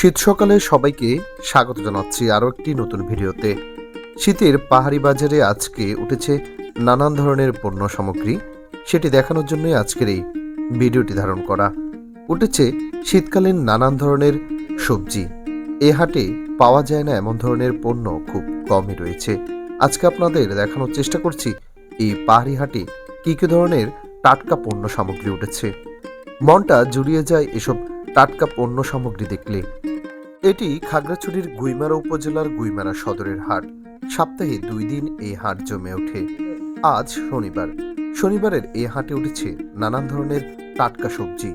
শীত সকালে সবাইকে স্বাগত জানাচ্ছি আরও একটি নতুন ভিডিওতে। শীতের পাহাড়ি বাজারে আজকে উঠেছে নানান ধরনের পণ্য সামগ্রী। সেটি দেখানোর জন্যই আজকের এই ভিডিওটি ধারণ করা। উঠেছে শীতকালীন নানান ধরনের সবজি। এ হাটে পাওয়া যায় না এমন ধরনের পণ্য খুব কমই রয়েছে। আজকে আপনাদের দেখানোর চেষ্টা করছি, এই পাহাড়ি হাটে কী কী ধরনের টাটকা পণ্য সামগ্রী উঠেছে। মনটা জুড়িয়ে যায় এসব টাটকা পণ্য সামগ্রী দেখলে। এটি খাগড়াছড়ির গুইমারা উপজেলার গুইমারা সদরের হাট। সপ্তাহে দুই দিন এই হাট জমে ওঠে। আজ শনিবার। শনিবারের এই হাটে উঠেছে নানান ধরনের টাটকা সবজি।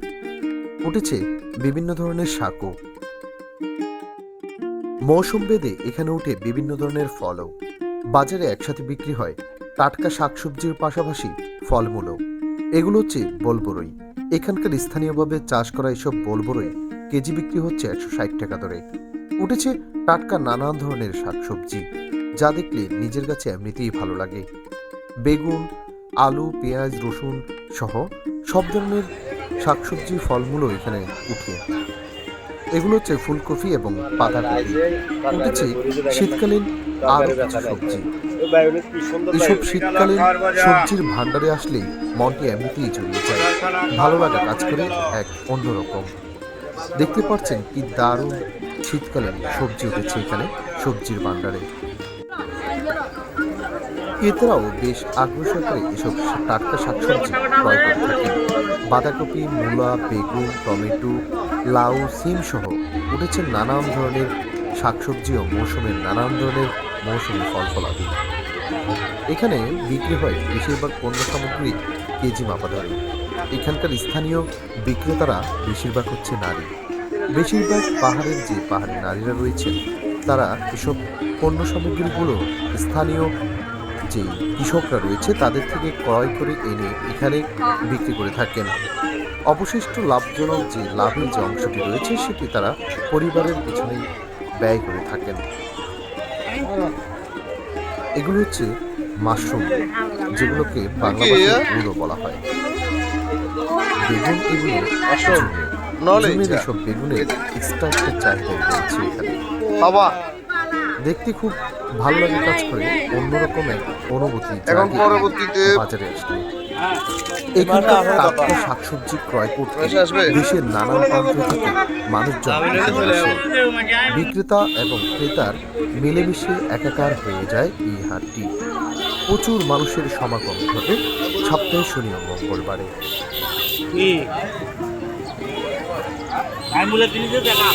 উঠেছে বিভিন্ন ধরনের শাকও। মৌসুম বেদে এখানে উঠে বিভিন্ন ধরনের ফলও। বাজারে একসাথে বিক্রি হয় টাটকা শাকসবজির পাশাপাশি ফলমূলও। এগুলো হচ্ছে বোলবরই। এখানকার স্থানীয়ভাবে চাষ করা এসব বোলবরই কেজি বিক্রি হচ্ছে একশো ষাট টাকা দরে। উঠেছে টাটকা নানান ধরনের শাকসবজি, যা দেখলে নিজের কাছে এমনিতেই ভালো লাগে। বেগুন, আলু, পেঁয়াজ, রসুন সহ সব ধরনের শাকসবজি ফলমূলও এখানে উঠে। এগুলো হচ্ছে ফুলকপি এবং পাতাকপি উঠেছে শীতকালীন আরও কিছু সবজি। এসব শীতকালীন সবজির ভান্ডারে আসলেই মনটি এমনিতেই জড়িয়ে যায়। ভালো লাগা কাজ করে এক অন্যরকম। দেখতে পাচ্ছেন কি দারুণ শীতকালীন সবজি উঠেছে এখানে, সবজির ভান্ডারে ক্রেতারাও বেশ আগ্রহ সহকারে এসব টাটকা শাকসবজি ক্রয় করে থাকেন। বাঁধাকপি, মূলা, বেগুন, টমেটো, লাউ, সিম সহ উঠেছে নানান ধরনের শাকসবজি ও মৌসুমের নানান ধরনের মৌসুমি ফল ফলাদি। এখানে বিক্রি হয় বেশিরভাগ পণ্য সামগ্রী কেজি মাপা ধরে এখানকার স্থানীয় বিক্রেতারা বেশিরভাগ হচ্ছে নারী। বেশিরভাগ পাহাড়ের যে পাহাড়ি নারীরা রয়েছেন, তারা এসব পণ্য সামগ্রীগুলো স্থানীয় যে কৃষকরা রয়েছে, তাদের থেকে ক্রয় করে এনে এখানে বিক্রি করে থাকেন। অবশিষ্ট লাভজনক যে লাভের যে অংশটি রয়েছে, সেটি তারা পরিবারের পিছনে ব্যয় করে থাকেন। এগুলো হচ্ছে মাশরুম, যেগুলোকে বাংলা বলা হয়। বেগুন দেখতে খুব ভালো লাগে কাজ করে অন্যরকম এক অনুভূতি এখন পরবর্তীতে বাজারে এখানকার টাটকা শাকসবজি ক্রয় করতে আসবে? দেশের নানান প্রান্ত থেকে মানুষজন বিক্রেতা এবং ক্রেতার মিলেমিশে একাকার হয়ে যায় এই হাটটি প্রচুর মানুষের সমাগম ঘটে সপ্তাহে শনি মঙ্গলবারে কি? আমি বলে তিনি দেখা।